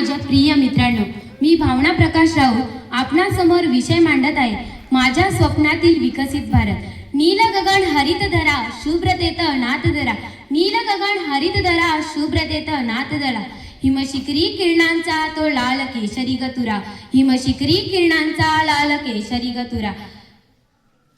माझ्या प्रिय मित्रांनो मी भावना प्रकाश राऊत आपणासमोर विषय मांडत आहे माझ्या स्वप्नातील विकसित भारत. नील गगन हरित धरा शुभ्रतेत नाथ धरा. नील गगन हरित धरा शुभ्रतेत नाथ धरा. हिमशिखरी किरणांचा तो लाल केशरी गतुरा हिमशिखरी किरणांचा लाल केशरी गतुरा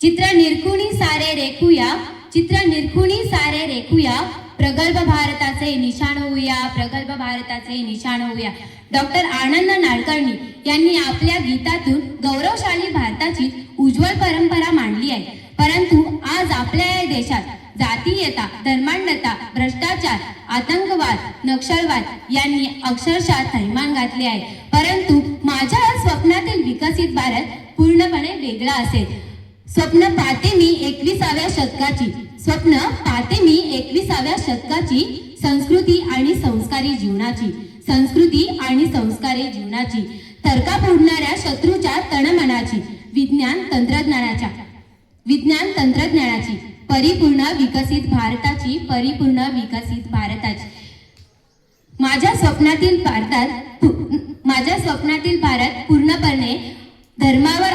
चित्र निरखुणी सारे रेखूया चित्र निरखुणी सारे रेखूया प्रगल्भ भारताचे निशाण होऊया प्रगल्भ भारताचे निशाण होऊया. डॉक्टर आनंद नाडकर्णी यांनी आपल्या गीतातून गौरवशाली भारताची उज्ज्वल परंपरा मांडली आहे. परंतु आज आपल्या या देशात जातीयता धर्मांडता भ्रष्टाचार आतंकवाद नक्षलवाद यांनी अक्षरशः थैमान घातले आहे. परंतु माझ्या स्वप्नातील विकसित भारत पूर्णपणे वेगळा असेल. स्वप्न पाहते मी एकविसाव्या शतकाची. स्वप्न पाहते मी एकविसाव्या शतकाची संस्कृती आणि संस्कारी जीवनाची. संस्कृती आणि संस्कारी जीवनाची. तर्का फोडणाऱ्या शत्रूच्या तणमनाची. विज्ञान तंत्रज्ञानाच्या. विज्ञान तंत्रज्ञानाची. परिपूर्ण विकसित भारताची परिपूर्ण विकसित भारताची. माझ्या स्वप्नातील भारतात माझ्या स्वप्नातील भारत पूर्णपणे धर्मावर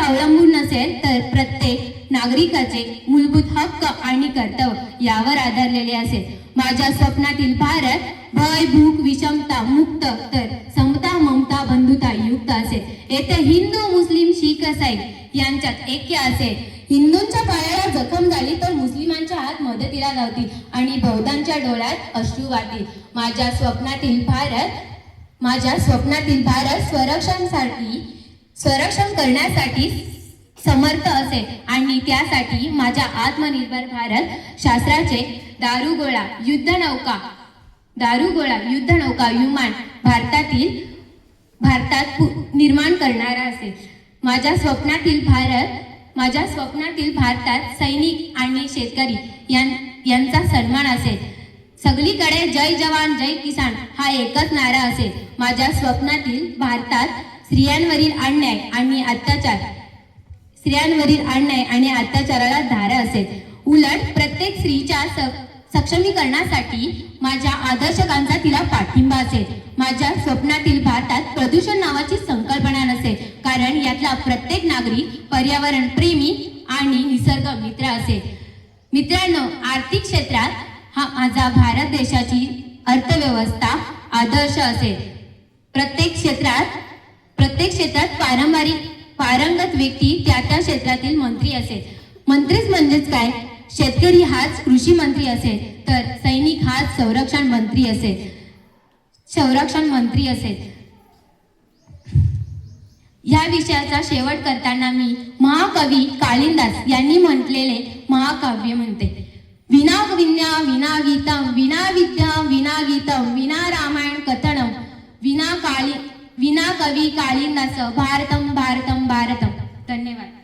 नागरिकाचे मूलभूत हक्क आणि कर्तव्य यावर आधारलेले असेल. माझ्या स्वप्नातील भारत भय भूक विषमता मुक्त तर समता ममता बंधुता युक्त असेल. येथे हिंदू मुस्लिम शीख साईख यांच्यात ऐक्य असेल. हिंदूंच्या पायाला जखम झाली तर मुस्लिमांच्या हात मदतीला लावतील आणि बौद्धांच्या डोळ्यात अश्रू वाटतील माझ्या स्वप्नातील भारत माझ्या स्वप्नातील भारत स्वरक्षणसाठी संरक्षण करण्यासाठी समर्थ असेल. आणि त्यासाठी माझ्या आत्मनिर्भर भारत शास्त्राचे दारुगोळा युद्धनौका दारुगोळा युद्धनौका विमान भारतातील भारतात पु- निर्माण करणारा असेल. माझ्या स्वप्नातील भारत माझ्या स्वप्नातील भारतात सैनिक आणि शेतकरी यां यांचा सन्मान असेल. सगळीकडे जय जवान जय किसान हा एकच नारा असेल. माझ्या स्वप्नातील भारतात स्त्रियांवरील अन्याय आणि अत्याचार स्त्रियांवरील अन्याय आणि अत्याचाराला धारा असेल. उलट प्रत्येक स्त्रीच्या सक्षमीकरणासाठी माझ्या आदर्शकांचा तिला पाठिंबा असेल. माझ्या स्वप्नातील भारतात प्रदूषण नावाची संकल्पना नसेल. कारण यातला प्रत्येक नागरिक पर्यावरण प्रेमी आणि निसर्ग मित्र असेल. मित्रांनो आर्थिक क्षेत्रात हा माझा भारत देशाची अर्थव्यवस्था आदर्श असेल. प्रत्येक क्षेत्रात प्रत्येक क्षेत्रात पारंपरिक पारंगत व्यक्ती त्या त्या क्षेत्रातील मंत्री असेल. मंत्रीच म्हणजेच काय? शेतकरी हाच कृषी मंत्री असेल तर सैनिक हाच संरक्षण मंत्री असेल. संरक्षण मंत्री असेल. या विषयाचा शेवट करताना मी महाकवी कालिंदास यांनी म्हटलेले महाकाव्य म्हणते. विना विज्ञा विना गीतम विना विद्या विना गीतम विना रामायण कथनम विना काली विना कवी कालिदास भारतम भारतम भारतम. धन्यवाद.